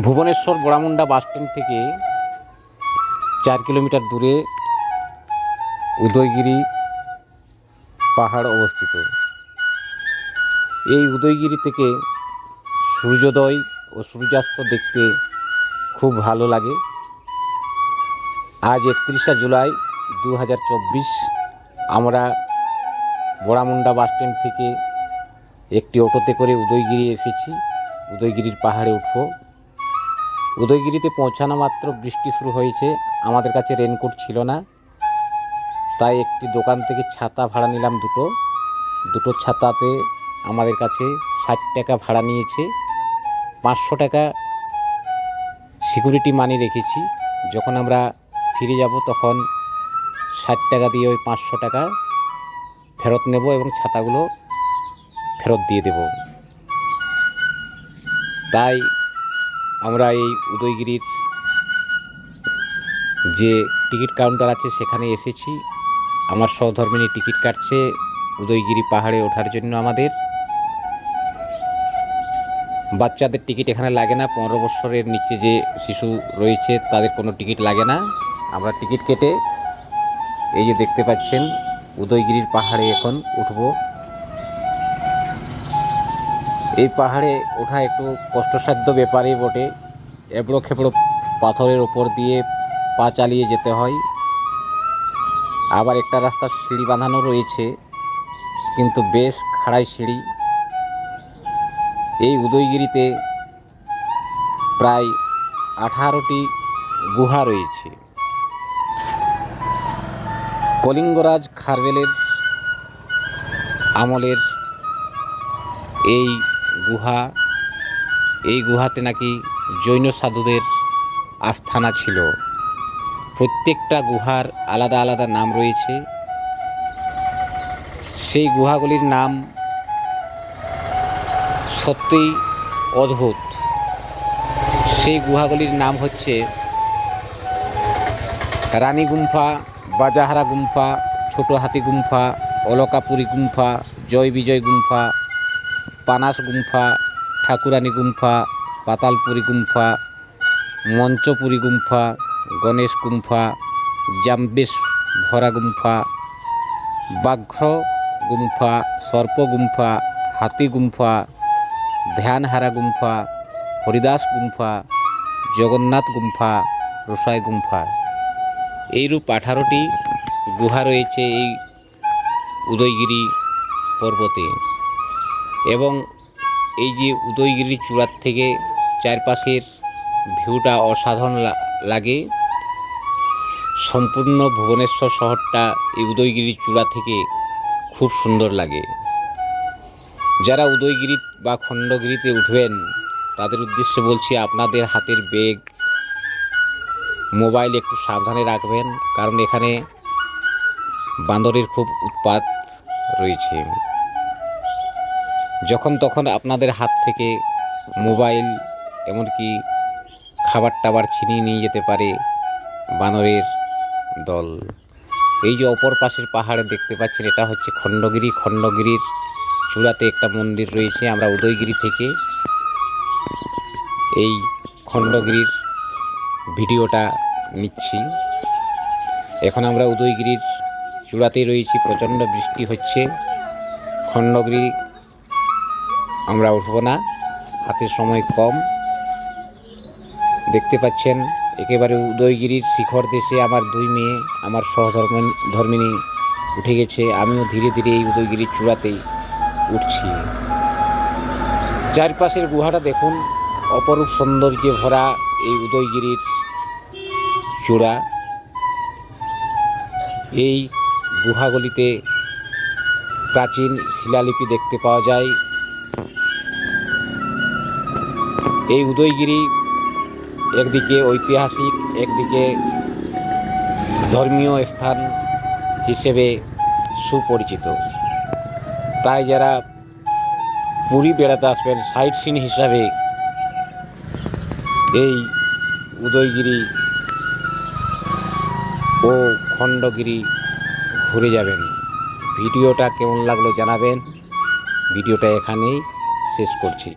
Bhubaneswar বড়ামুন্ডা bus stand থেকে চার kilometre দূরে উদয়গিরি পাহাড় অবস্থিত। এই উদয়গিরি থেকে সূর্যোদয় ও সূর্যাস্ত দেখতে খুব ভালো লাগে। আজ একত্রিশে জুলাই দু হাজার চব্বিশ আমরা বড়ামুন্ডা বাসস্ট্যান্ড থেকে একটি অটোতে করে উদয়গিরি এসেছি। উদয়গিরির পাহাড়ে উঠব। উদয়গিরিতে পৌঁছানো মাত্র বৃষ্টি শুরু হয়েছে। আমাদের কাছে রেনকোট ছিল না। তাই একটি দোকান থেকে ছাতা ভাড়া নিলাম দুটো। দুটো ছাতাতে আমাদের কাছে ষাট টাকা ভাড়া নিয়েছে। পাঁচশো টাকা সিকিউরিটি মানি রেখেছি। যখন আমরা ফিরে যাব তখন ষাট টাকা দিয়ে ওই পাঁচশো টাকা ফেরত নেব এবং ছাতাগুলো ফেরত দিয়ে দেব। তাই আমরা এই উদয়গিরির যে টিকিট কাউন্টার আছে সেখানে এসেছি। আমার সহধর্মিনী টিকিট কাটছে উদয়গিরি পাহাড়ে ওঠার জন্য আমাদের। বাচ্চাদের টিকিট এখানে লাগে না, পনেরো বছরের নিচে যে শিশু রয়েছে তাদের কোনো টিকিট লাগে না। আমরা টিকিট কেটে এই যে দেখতে পাচ্ছেন, উদয়গিরির পাহাড়ে এখন উঠব। এই পাহাড়ে ওঠা একটু কষ্টসাধ্য ব্যাপারই বটে। এবড়ো খেবড়ো পাথরের ওপর দিয়ে পা চালিয়ে যেতে হয়। আবার একটা রাস্তা সিঁড়ি বাঁধানো রয়েছে, কিন্তু বেশ খাড়াই সিঁড়ি। এই উদয়গিরিতে প্রায় আঠারোটি গুহা রয়েছে। কলিঙ্গরাজ খারবেলের আমলের এই গুহা। এই গুহাতে নাকি জৈন সাধুদের আস্থানা ছিল। প্রত্যেকটা গুহার আলাদা আলাদা নাম রয়েছে। সেই গুহাগুলির নাম সত্যিই অদ্ভুত। সেই গুহাগুলির নাম হচ্ছে রানী গুম্ফা, বাজাহারা গুম্ফা ছোট হাতি গুম্ফা, অলকাপুরী গুম্ফা, জয় বিজয় গুম্ফা পানাস গুম্ফা, ঠাকুরানী গুম্ফা, পাতালপুরী গুম্ফা, মঞ্চপুরী গুম্ফা, গণেশ গুম্ফা, জাম্বেশ ভরা গুম্ফা, বাঘ্র গুম্ফা, সর্প গুম্ফা, হাতি গুম্ফা, ধ্যানহারা গুম্ফা, হরিদাস গুম্ফা, জগন্নাথ গুম্ফা, রসাই গুম্ফা। এইরূপ আঠারোটি গুহা রয়েছে এই উদয়গিরি পর্বতে। এবং এই যে উদয়গিরি চূড়ার থেকে চারপাশের ভিউটা অসাধারণ লাগে। সম্পূর্ণ ভুবনেশ্বর শহরটা এই উদয়গিরি চূড়া থেকে খুব সুন্দর লাগে। যারা উদয়গিরি বা খণ্ডগিরিতে উঠবেন, তাদের উদ্দেশ্যে বলছি আপনাদের হাতের বেগ মোবাইল একটু সাবধানে রাখবেন, কারণ এখানে বান্দরের খুব উৎপাত রয়েছে। যখন তখন আপনাদের হাত থেকে মোবাইল, এমনকি খাবার টাবার ছিনিয়ে নিয়ে যেতে পারে বানরের দল। এই যে অপর পাশের পাহাড়ে দেখতে পাচ্ছেন, এটা হচ্ছে খণ্ডগিরি। খণ্ডগিরির চূড়াতে একটা মন্দির রয়েছে, আমরা উদয়গিরি থেকে। এই খণ্ডগিরির ভিডিওটা নিচ্ছি। এখন আমরা উদয়গিরির চূড়াতেই রয়েছি, প্রচণ্ড বৃষ্টি হচ্ছে। খণ্ডগিরি আমরা উঠব না। হাতে সময় কম। দেখতে পাচ্ছেন, একেবারে উদয়গিরির শিখর দেশে আমার দুই মেয়ে, আমার সহধর্ম ধর্মিনী উঠে গেছে। আমিও ধীরে ধীরে এই উদয়গিরির চূড়াতেই উঠছি। চারপাশের গুহাটা দেখুন, অপরূপ সৌন্দর্যে ভরা এই উদয়গিরির চূড়া। এই গুহাগুলিতে প্রাচীন শিলালিপি দেখতে পাওয়া যায়। এই উদয়গিরি একদিকে ঐতিহাসিক, একদিকে ধর্মীয় স্থান হিসেবে সুপরিচিত। তাই যারা পুরী বেড়াতে আসবেন সাইট সিন হিসাবে এই উদয়গিরি ও খণ্ডগিরি ঘুরে যাবেন। ভিডিওটা কেমন লাগল জানাবেন। ভিডিওটা এখানেই শেষ করছি।